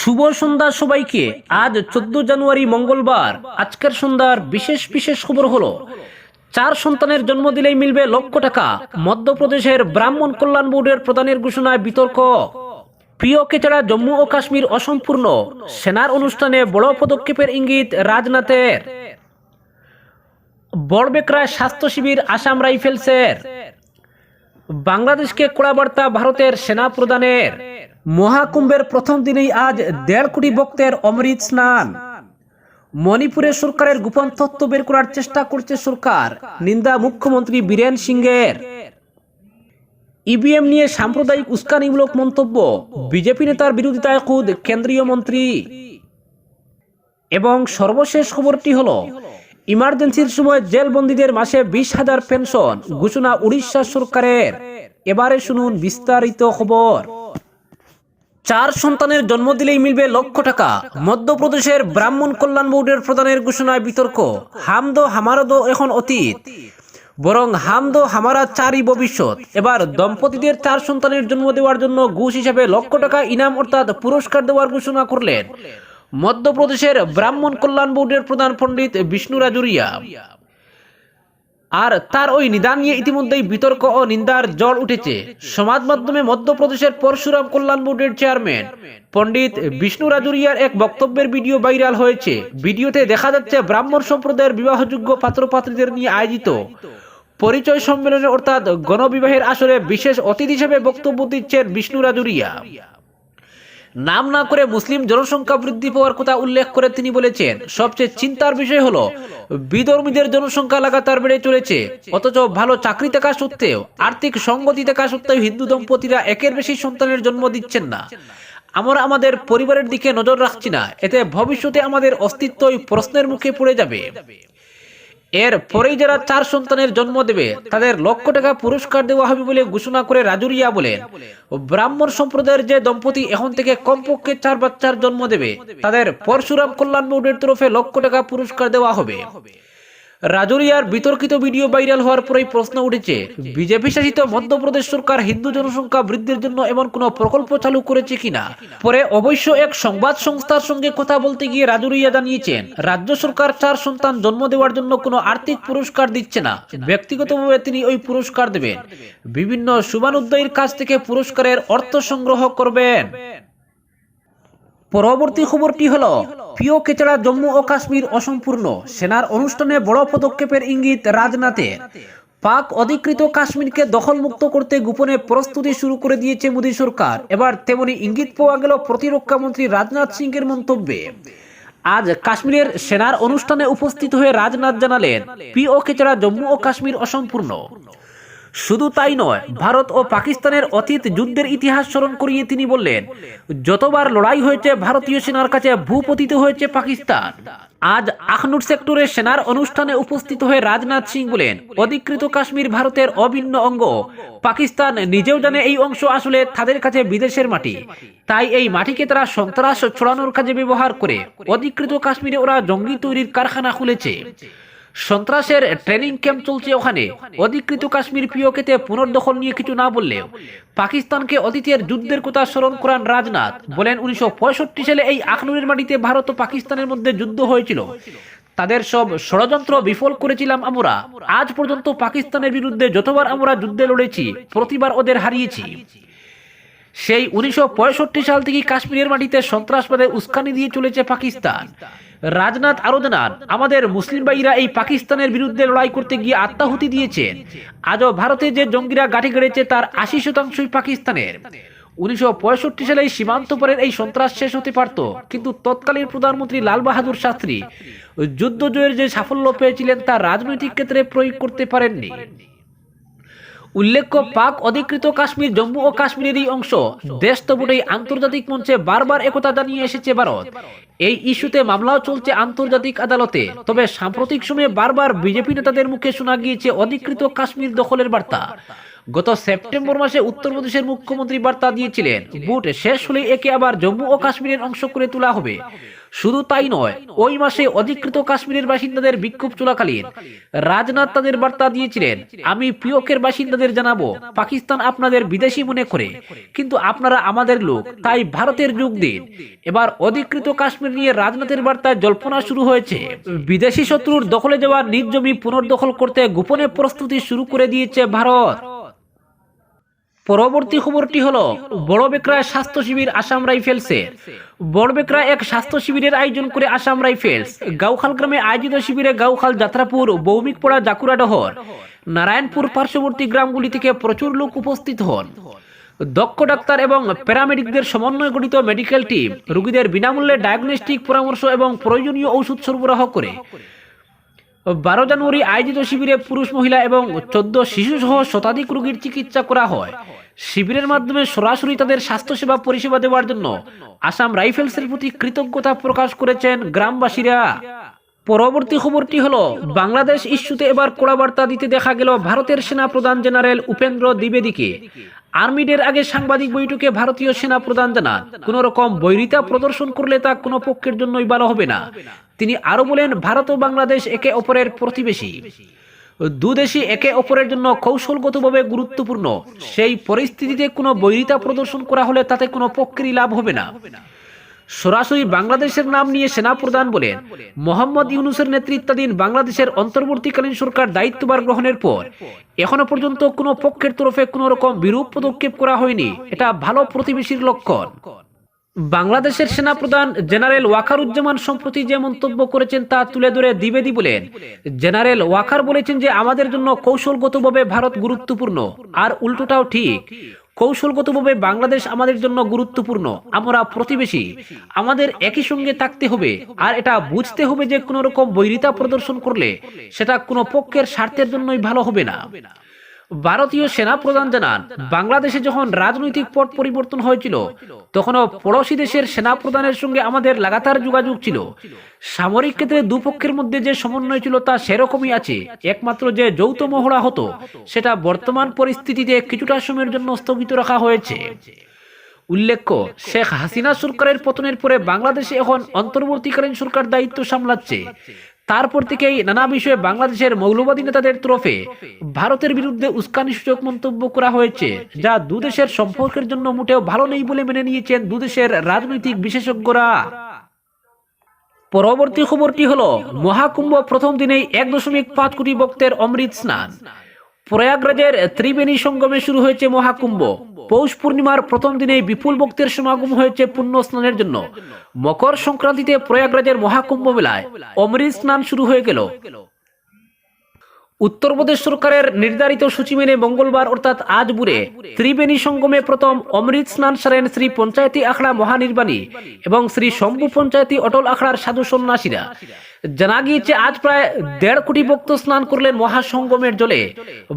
শুভ সন্ধ্যা সবাইকে। আজ চোদ্দ জানুয়ারি মঙ্গলবার। আজকের সন্ধ্যার বিশেষ বিশেষ খবর হলো, চার সন্তানের জন্ম দিলেই মিলবে লক্ষ টাকা। মধ্যপ্রদেশের ব্রাহ্মণ কল্যাণ বোর্ডের প্রধানের ঘোষণায় বিতর্ক। প্রিয় কেচারা জম্মু ও কাশ্মীর অসম্পূর্ণ। সেনার অনুষ্ঠানে বড় পদক্ষেপের ইঙ্গিত রাজনাথের। বড়বেকরায় স্বাস্থ্য শিবির আসাম রাইফেলসের। বাংলাদেশকে কড়া বার্তা ভারতের সেনা প্রদানের মহাকুম্ভের প্রথম দিনেই আজ দেড় কোটি ভক্তের অমৃত স্নান। মণিপুরে সরকারের গোপন তথ্য বের করার চেষ্টা করছে সরকার, নিন্দা মুখ্যমন্ত্রী বীরেন সিংহের। ইভিএম নিয়ে সাম্প্রদায়িক উস্কানিমূলক মন্তব্য, বিজেপি নেতার বিরোধিতায় খুদ কেন্দ্রীয় মন্ত্রী। এবং সর্বশেষ খবরটি হল, ইমার্জেন্সির সময় জেলবন্দীদের মাসে বিশ হাজার পেনশন, ঘোষণা উড়িষ্যা সরকারের। এবারে শুনুন বিস্তারিত খবর। চার সন্তানের জন্ম দিলেই মিলবে লক্ষ টাকা। মধ্যপ্রদেশের ব্রাহ্মণ কল্যাণ বোর্ডের প্রধানের ঘোষণায় বিতর্ক। হামদো হামারদো এখন অতীত। বরং হামদো হামারা চারই ভবিষ্যৎ। এবার দম্পতিদের চার সন্তানের জন্ম দেওয়ার জন্য ঘুষ হিসেবে লক্ষ টাকা ইনাম অর্থাৎ পুরস্কার দেওয়ার ঘোষণা করলেন। মধ্যপ্রদেশের ব্রাহ্মণ কল্যাণ বোর্ডের প্রধান পণ্ডিত বিষ্ণু রাজুরিয়া আর তার ওই নিদান নিয়ে ইতিমধ্যেই বিতর্ক ও নিন্দার জল উঠেছে। সমাজ মাধ্যমে মধ্যপ্রদেশের পরশুরাম কল্যাণ বোর্ডের চেয়ারম্যান পণ্ডিত বিষ্ণু রাজুরিয়ার এক বক্তব্যের ভিডিও ভাইরাল হয়েছে। ভিডিওতে দেখা যাচ্ছে ব্রাহ্মণ সম্প্রদায়ের বিবাহযোগ্য পাত্রপাত্রীদের নিয়ে আয়োজিত পরিচয় সম্মেলনে অর্থাৎ গণবিবাহের আসরে বিশেষ অতিথি হিসেবে বক্তব্য দিচ্ছেন বিষ্ণু রাজুরিয়া। নাম না করে মুসলিম জনসংখ্যা বৃদ্ধি পাওয়ার কথা উল্লেখ করে তিনি বলেছেন। সবচেয়ে চিন্তার বিষয় হলো, বিধর্মীদের জনসংখ্যা লাগাতার বেড়ে চলেছে। অথচ ভালো চাকরি থাকা সত্ত্বেও, আর্থিক সঙ্গতি থাকা সত্ত্বেও হিন্দু দম্পতিরা একের বেশি সন্তানের জন্ম দিচ্ছেন না। আমরা আমাদের পরিবারের দিকে নজর রাখছি না, এতে ভবিষ্যতে আমাদের অস্তিত্বই প্রশ্নের মুখে পড়ে যাবে। এর পরেই যারা চার সন্তানের জন্ম দেবে, তাদের লক্ষ টাকা পুরস্কার দেওয়া হবে বলে ঘোষণা করে রাজুরিয়া বলেন। ব্রাহ্মণ সম্প্রদায়ের যে দম্পতি এখন থেকে কমপক্ষে চার বাচ্চার জন্ম দেবে, তাদের পরশুরাম কল্যাণ বোর্ডের তরফে লক্ষ টাকা পুরস্কার দেওয়া হবে। রাজুরিয়ার বিতর্কিত ভিডিও ভাইরাল হওয়ার পরেই প্রশ্ন উঠেছে, বিজেপি শাসিত মধ্যপ্রদেশ সরকার হিন্দু জনসংখ্যা বৃদ্ধির জন্য এমন কোনো প্রকল্প চালু করেছে কিনা? পরে অবশ্য এক সংবাদ সংস্থার সঙ্গে কথা বলতে গিয়ে রাজুরিয়া জানিয়েছেন, রাজ্য সরকার চার সন্তান জন্ম দেওয়ার জন্য কোনো আর্থিক পুরস্কার দিচ্ছে না, ব্যক্তিগতভাবে তিনি ওই পুরস্কার দেবেন। বিভিন্ন শুভানুদ্দয়ীর কাছ থেকে পুরস্কারের অর্থ সংগ্রহ করবেন। পরবর্তী খবরটি হলো, প্রিয় কেচড়া জম্মু ও কাশ্মীর অসম্পূর্ণ। সেনার অনুষ্ঠানে বড় পদক্ষেপের ইঙ্গিত রাজনাথের পাক অধিকৃত কাশ্মীরকে দখলমুক্ত করতে গোপনে প্রস্তুতি শুরু করে দিয়েছে মোদী সরকার। এবার তেমনি ইঙ্গিত পাওয়া গেল প্রতিরক্ষা মন্ত্রী রাজনাথ সিংয়ের মন্তব্যে। আজ কাশ্মীরের সেনার অনুষ্ঠানে উপস্থিত হয়ে রাজনাথ জানালেন, প্রিয় কেচড়া জম্মু ও কাশ্মীর অসম্পূর্ণ। শুধু তাই নয়, ভারত ও পাকিস্তানের অতীত যুদ্ধের ইতিহাস স্মরণ করিয়ে তিনি বললেন, যতবার লড়াই হয়েছে, ভারতীয় সেনার কাছে ভূপতিত হয়েছে পাকিস্তান। আজ আখনুর সেক্টরে সেনার অনুষ্ঠানে উপস্থিত হয়ে রাজনাথ সিং বলেন, অধিকৃত কাশ্মীর ভারতের অভিন্ন অঙ্গ। পাকিস্তান নিজেও জানে এই অংশ আসলে তাদের কাছে বিদেশের মাটি। তাই এই মাটিকে তারা সন্ত্রাস ছড়ানোর কাজে ব্যবহার করে, অধিকৃত কাশ্মীরে ওরা জঙ্গি তৈরির কারখানা খুলেছে। সন্ত্রাসের ট্রেনিং ক্যাম্প চলছে ওখানে। অধিকৃত কাশ্মীর পিওকেতে পুনর্দখল নিয়ে কিছু না বললেও পাকিস্তানকে অতীতের যুদ্ধের কথা স্মরণ করান রাজনাথ, বলেন উনিশশো পঁয়ষট্টি সালে এই আখনুরের মাটিতে ভারত ও পাকিস্তানের মধ্যে যুদ্ধ হয়েছিল। তাদের সব ষড়যন্ত্র বিফল করেছিলাম আমরা। আজ পর্যন্ত পাকিস্তানের বিরুদ্ধে যতবার আমরা যুদ্ধে লড়েছি, প্রতিবার ওদের হারিয়েছি। সেই উনিশশো সাল থেকে কাশ্মীরের মাটিতে সন্ত্রাসবাদের উস্কানি দিয়ে চলেছে পাকিস্তান। রাজনাথ আরও জানান আমাদের মুসলিম ভাইরা এই পাকিস্তানের বিরুদ্ধে লড়াই করতে গিয়ে আত্মাহুতি দিয়েছেন। আজও ভারতে যে জঙ্গিরা গাঠি গেড়েছে তার আশি শতাংশই পাকিস্তানের। উনিশশো পঁয়ষট্টি সালে সীমান্ত পরের এই সন্ত্রাস শেষ হতে পারত, কিন্তু তৎকালীন প্রধানমন্ত্রী লাল বাহাদুর শাস্ত্রী যুদ্ধ জয়ের যে সাফল্য পেয়েছিলেন তা রাজনৈতিক ক্ষেত্রে প্রয়োগ করতে পারেননি। উল্লেখ্য, পাক অধিকৃত কাশ্মীর, জম্মু ও কাশ্মীরেরই অংশ। দেশ তো বটেই আন্তর্জাতিক মঞ্চে বারবার একথা জানিয়ে এসেছে ভারত। এই ইস্যুতে মামলাও চলছে আন্তর্জাতিক আদালতে। তবে সাম্প্রতিক সময়ে বারবার বিজেপি নেতাদের মুখে শোনা গিয়েছে অধিকৃত কাশ্মীর দখলের বার্তা। গত সেপ্টেম্বর মাসে উত্তরপ্রদেশের মুখ্যমন্ত্রী বার্তা দিয়েছিলেন বুট শেষ হলে একে আবার জম্মু ও কাশ্মীরের অংশ করে তোলা হবে। শুধু তাই নয়, ওই মাসে অধিকৃত কাশ্মীরের বাসিন্দাদের বিক্ষোভ চলাকালীন। রাজনাথ তাদের বার্তা দিয়েছিলেন, আমি পিওকের বাসিন্দাদের জানাব, পাকিস্তান আপনাদের বিদেশি মনে করে। কিন্তু আপনারা আমাদের লোক, তাই ভারতের যোগ দিন। এবার অধিকৃত কাশ্মীর নিয়ে রাজনাথের বার্তায় জল্পনা শুরু হয়েছে। বিদেশি শত্রুর দখলে যাওয়া নিজ জমি পুনর্দখল করতে গোপনে প্রস্তুতি শুরু করে দিয়েছে ভারত। পরবর্তী খবরটি হল, বড় বেকরায় স্বাস্থ্য শিবির আসাম রাইফেলসের বড় বেকরা এক স্বাস্থ্য শিবিরের আয়োজন করে আসাম রাইফেলস, গাউখাল গ্রামে আয়োজিত শিবিরে গাউখাল, যাত্রাপুর, বৌমিকপাড়া জাকুরাডহর নারায়ণপুর পার্শ্ববর্তী গ্রামগুলি থেকে প্রচুর লোক উপস্থিত হন। দক্ষ ডাক্তার এবং প্যারামেডিকদের সমন্বয় গঠিত মেডিকেল টিম রোগীদের বিনামূল্যে ডায়াগনস্টিক পরামর্শ এবং প্রয়োজনীয় ঔষধ সরবরাহ করে বারো জানুয়ারি আয়োজিত শিবিরে পুরুষ, মহিলা এবং চোদ্দ শিশু সহ শতাধিক রোগীর চিকিৎসা করা হয়। শিবিরের মাধ্যমে সরাসরি তাদের স্বাস্থ্যসেবা পরিষেবা দেওয়ার জন্য আসাম রাইফেলসের প্রতি কৃতজ্ঞতা প্রকাশ করেছেন গ্রামবাসীরা। পরবর্তী খবরটি হলো, বাংলাদেশ ইস্যুতে এবার কড়া বার্তা দিতে দেখা গেল ভারতের সেনা প্রধান জেনারেল উপেন্দ্র দ্বিবেদীকে। আর্মিডের আগে সাংবাদিক বৈঠকে ভারতীয় সেনা প্রধান জানান, কোন রকম বৈরিতা প্রদর্শন করলে তা কোনো পক্ষের জন্যই ভালো হবে না। তিনি আরও বলেন, ভারত ও বাংলাদেশ একে অপরের প্রতিবেশী। দুদেশই একে অপরের জন্য কৌশলগতভাবে গুরুত্বপূর্ণ। সেই পরিস্থিতিতে কোনো বৈরিতা প্রদর্শন করা হলে তাতে কোনো পক্ষেরই লাভ হবে না। সরাসরি বাংলাদেশের নাম নিয়ে সেনাপ্রধান বলেন, মোহাম্মদ ইউনুসের নেতৃত্বাধীন বাংলাদেশের অন্তর্বর্তীকালীন সরকার দায়িত্বভার গ্রহণের পর এখনও পর্যন্ত কোনো পক্ষের তরফে কোনো রকম বিরূপ পদক্ষেপ করা হয়নি। এটা ভালো প্রতিবেশীর লক্ষণ। বাংলাদেশের সেনাপ্রধান জেনারেল ওয়াকারুজ্জামান সম্প্রতি যে মন্তব্য করেছেন তা তুলে ধরে দ্বিবেদী বলেন। জেনারেল ওয়াকার বলেছেন যে, আমাদের জন্য কৌশলগতভাবে ভারত গুরুত্বপূর্ণ। আর উল্টোটাও ঠিক। কৌশলগতভাবে বাংলাদেশ আমাদের জন্য গুরুত্বপূর্ণ। আমরা প্রতিবেশী। আমাদের একই সঙ্গে থাকতে হবে। আর এটা বুঝতে হবে যে কোনো রকম বৈরিতা প্রদর্শন করলে সেটা কোনো পক্ষের স্বার্থের জন্যই ভালো হবে না। ভারতীয় সেনা প্রধান জানান, বাংলাদেশে যখন রাজনৈতিক পট পরিবর্তন হয়েছিল, তখনও পড়োশী দেশের সেনা প্রধানের সঙ্গে আমাদের লাগাতার যোগাযোগ ছিল। সামরিক ক্ষেত্রে দুপক্ষের মধ্যে যে সমন্বয় ছিল তা সেরকমই আছে, একমাত্র যে যৌথ মহড়া হতো, সেটা বর্তমান পরিস্থিতিতে কিছুটা সময়ের জন্য স্থগিত রাখা হয়েছে। উল্লেখ্য, শেখ হাসিনা সরকারের পতনের পরে বাংলাদেশে এখন অন্তর্বর্তীকালীন সরকার দায়িত্ব সামলাচ্ছে। তারপর থেকেই নানা বিষয়ে বাংলাদেশের মৌলবাদী নেতাদের তরফে ভারতের বিরুদ্ধে উস্কানি সূচক মন্তব্য করা হয়েছে, যা দুদেশের সম্পর্কের জন্য মোটেও ভালো নেই বলে মেনে নিয়েছেন দুদেশের রাজনৈতিক বিশেষজ্ঞরা। পরবর্তী খবরটি হলো, মহাকুম্ভ প্রথম দিনেই এক দশমিক পাঁচ কোটি ভক্তের অমৃত স্নান। প্রয়াগরাজের ত্রিবেণী সঙ্গমে শুরু হয়েছে মহাকুম্ভ। পৌষ পূর্ণিমার প্রথম দিনে বিপুল ভক্তের সমাগম হয়েছে পুণ্য স্নানের জন্য। মকর সংক্রান্তিতে প্রয়াগরাজের মহাকুম্ভ মেলায় অমৃত স্নান শুরু হয়ে গেল। উত্তরপ্রদেশ সরকারের নির্ধারিত সূচি মেনে মঙ্গলবার, অর্থাৎ আজ বুড়ে ত্রিবেণী সঙ্গমে প্রথম অমৃত স্নান সারেন শ্রী পঞ্চায়েতি আখড়া মহানির্বাণী এবং শ্রী শম্ভু পঞ্চায়েতি অটল আখড়ার সাধু সন্ন্যাসীরা। জানা গিয়েছে, আজ প্রায় দেড় কোটি ভক্ত স্নান করলেন মহাসঙ্গমের জলে।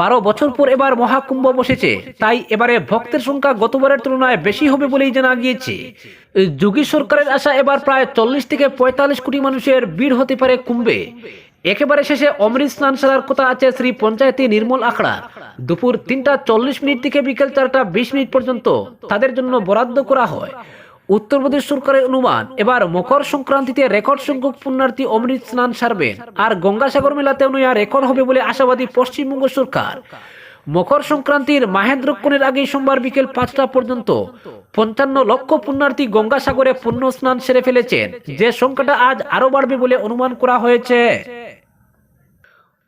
বারো বছর পর এবার মহাকুম্ভ বসেছে, তাই এবারে ভক্তের সংখ্যা গতবারের তুলনায় বেশি হবে বলেই জানা গিয়েছে। যোগী সরকারের আশা এবার প্রায় চল্লিশ থেকে পঁয়তাল্লিশ কোটি মানুষের ভিড় হতে পারে কুম্ভে। একেবারে শেষে অমৃত স্নান সারার কথা আছে শ্রী পঞ্চায়েতি নির্মল আখড়া। দুপুর তিনটা চল্লিশ মিনিট থেকে বিকেল চারটা বিশ মিনিট পর্যন্ত তাদের জন্য বরাদ্দ করা হয়। উত্তরপ্রদেশ সরকারের অনুমান, এবার মকর সংক্রান্তিতে রেকর্ড সংখ্যক পুণ্যার্থী অমৃত স্নান সারবেন। আর গঙ্গাসাগর মেলাতেও নয়া রেকর্ড হবে বলে আশাবাদী পশ্চিমবঙ্গ সরকার। মকর সংক্রান্তির মাহেন্দ্রক্ষণের আগে সোমবার বিকেল পাঁচটা পর্যন্ত পঞ্চান্ন লক্ষ পুণ্যার্থী গঙ্গাসাগরে পুণ্য স্নান সেরে ফেলেছেন। যে সংখ্যাটা আজ আরও বাড়বে বলে অনুমান করা হয়েছে।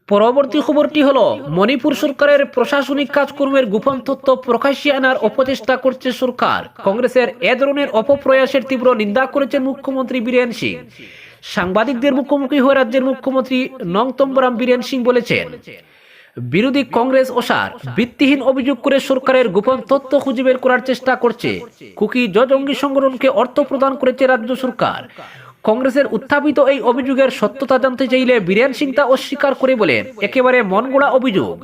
পরবর্তী খবরটি হলো, মণিপুর সরকারের প্রশাসনিক কাজকর্মের গোপন তথ্য প্রকাশ্যে আনার অপচেষ্টা করছে সরকার। কংগ্রেসের এ ধরনের অপপ্রয়াসের তীব্র নিন্দা করেছেন মুখ্যমন্ত্রী বীরেন সিং। সাংবাদিকদের মুখোমুখি হয়ে রাজ্যের মুখ্যমন্ত্রী নংতম্বরাম বীরেন সিং বলেছেন বিরোধী কংগ্রেস ওসার ভিত্তিহীন অভিযোগ করে সরকারের গোপন তথ্য খুঁজে বের করার চেষ্টা করছে। কুকি জঙ্গি সংগঠনকে অর্থ প্রদান করেছে রাজ্য সরকার। কংগ্রেসের উত্থাপিত এই অভিযোগের সত্যতা জানতে চাইলে বীরেন সিং তা অস্বীকার করে বলেন, একেবারে মনগড়া অভিযোগ।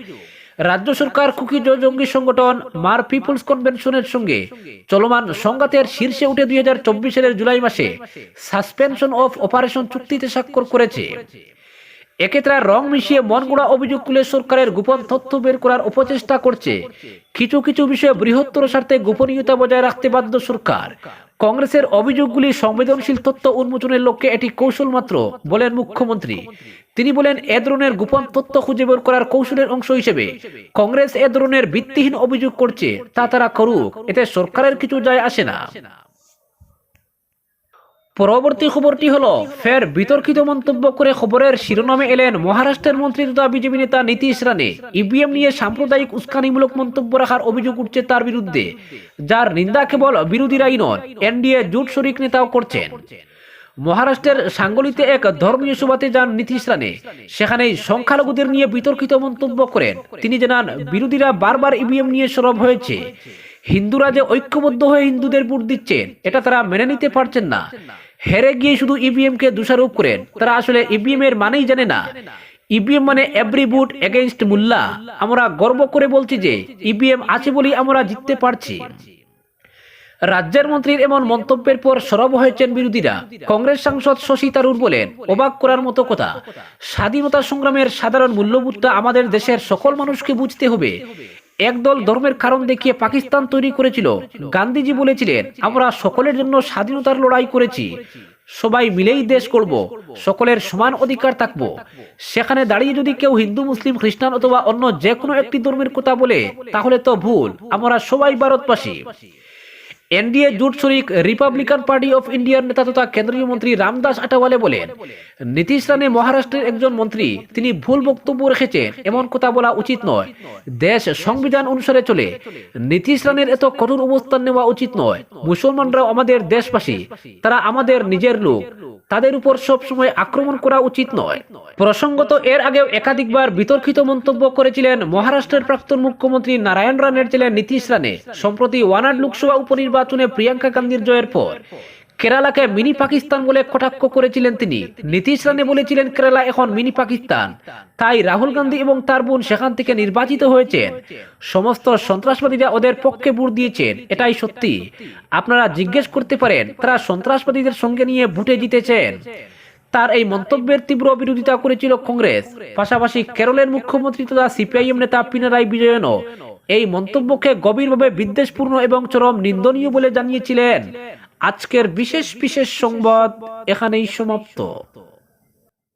রাজ্য সরকার কুকি জঙ্গি সংগঠন মার পিপুলস কনভেনশনের সঙ্গে চলমান সংঘাতের শীর্ষে উঠে দুই হাজার চব্বিশ সালের জুলাই মাসে সাসপেনশন অফ অপারেশন চুক্তিতে স্বাক্ষর করেছে। এক্ষেত্রে রং মিশিয়ে মনগড়া অভিযোগ তুলে সরকারের গোপন তথ্য বের করার অপচেষ্টা করছে। কিছু কিছু বিষয়ে বৃহত্তর স্বার্থে গোপনীয়তা বজায় রাখতে বাধ্য সরকার। কংগ্রেসের অভিযোগগুলি সংবেদনশীল তথ্য উন্মোচনের লক্ষ্যে এটি কৌশল মাত্র বলেন মুখ্যমন্ত্রী। তিনি বলেন, এ ধরনের গোপন তথ্য খুঁজে বের করার কৌশলের অংশ হিসেবে কংগ্রেস এ ধরনের ভিত্তিহীন অভিযোগ করছে, তা তারা করুক, এতে সরকারের কিছু যায় আসে না। পরবর্তী খবরটি হলো, ফের বিতর্কিত মন্তব্য করে খবরের শিরোনামে এলেন মহারাষ্ট্রের মন্ত্রী তথা বিজেপি নেতা নীতিশ রানে ইভিএম নিয়ে সাম্প্রদায়িক উস্কানিমূলক মন্তব্য রাখার অভিযোগ উঠছে তার বিরুদ্ধে, যার নিন্দা কেবল বিরোধীরাই নন এনডিএ জোট শরিক নেতাও করছেন। মহারাষ্ট্রের সাঙ্গলিতে এক ধর্মীয় সভাতে যান নীতিশ রানে সেখানেই সংখ্যালঘুদের নিয়ে বিতর্কিত মন্তব্য করেন। তিনি জানান, বিরোধীরা বারবার ইভিএম নিয়ে সরব হয়েছে। হিন্দুরা যে ঐক্যবদ্ধ হয়ে হিন্দুদের ভোট দিচ্ছেন এটা তারা মেনে নিতে পারছেন না। হেরে গিয়ে শুধু ইভিএম কে দোষারোপ করেন, তারা আসলে ইভিএম এর মানেই জানে না। ইভিএম মানে এভরি বুট এগেইনস্ট মুল্লা। আমরা গর্ব করে বলছি যে ইভিএম আছে বলেই আমরা জিততে পারছি। রাজ্যের মন্ত্রীর এমন মন্তব্যের পর সরব হয়েছেন বিরোধীরা। কংগ্রেস সাংসদ শশী তারুর বলেন, অবাক করার মতো কথা। স্বাধীনতা সংগ্রামের সাধারণ মূল্যবোধটা আমাদের দেশের সকল মানুষকে বুঝতে হবে। একদল ধর্মের কারণ দেখিয়ে পাকিস্তান তৈরি করেছিল। গান্ধীজি বলেছিলেন, আমরা সকলের জন্য স্বাধীনতার লড়াই করেছি। সবাই মিলেই দেশ করব। সকলের সমান অধিকার থাকব। সেখানে দাঁড়িয়ে যদি কেউ হিন্দু, মুসলিম, খ্রিস্টান অথবা অন্য যে কোনো একটি ধর্মের কথা বলে, তাহলে তো ভুল। আমরা সবাই ভারতবাসী। এনডিএ জোট শরিক রিপাবলিকান পার্টি অফ ইন্ডিয়ার নেতা তথা কেন্দ্রীয় মন্ত্রী রামদাস আটাওয়ালে বলেন নীতিশ রানে মহারাষ্ট্রের একজন মন্ত্রী, তিনি ভুল বক্তব্য রেখেছেন এমন কথা বলা উচিত নয়। দেশ সংবিধান অনুসারে চলে। নীতিশ রানের এত কঠোর অবস্থান নেওয়া উচিত নয়। মুসলমানরাও আমাদের দেশবাসী, তারা আমাদের নিজের লোক। তাদের উপর সব সময় আক্রমণ করা উচিত নয়। প্রসঙ্গত, এর আগেও একাধিকবার বিতর্কিত মন্তব্য করেছিলেন মহারাষ্ট্রের প্রাক্তন মুখ্যমন্ত্রী নারায়ণ রানের ছিলেন নীতিশ রানে সম্প্রতি ওয়ানাড লোকসভা উপনির্বাচনে প্রিয়াঙ্কা গান্ধীর জয়ের পর, কেরালাকে মিনি পাকিস্তান বলে কটাক্ষ করেছিলেন তিনি। নীতিশ রানে বলেছিলেন, কেরালা এখন মিনি পাকিস্তান। তাই রাহুল গান্ধী এবং তার বোন সেখান থেকে নির্বাচিত হয়েছেন। সমস্ত সন্ত্রাসবাদীরা ওদের পক্ষে ভোট দিয়েছেন, এটাই সত্যি। আপনারা জিজ্ঞেস করতে পারেন, তারা সন্ত্রাসবাদীদের সঙ্গে নিয়ে ভোটে জিতেছেন। তার এই মন্তব্যের তীব্র বিরোধিতা করেছিল কংগ্রেস। পাশাপাশি কেরলের মুখ্যমন্ত্রী তথা সিপিআইএম নেতা পিনারাই বিজয়নও এই মন্তব্যকে গভীরভাবে বিদ্বেষপূর্ণ এবং চরম নিন্দনীয় বলে জানিয়েছিলেন। আজকের বিশেষ বিশেষ সংবাদ এখানেই সমাপ্ত।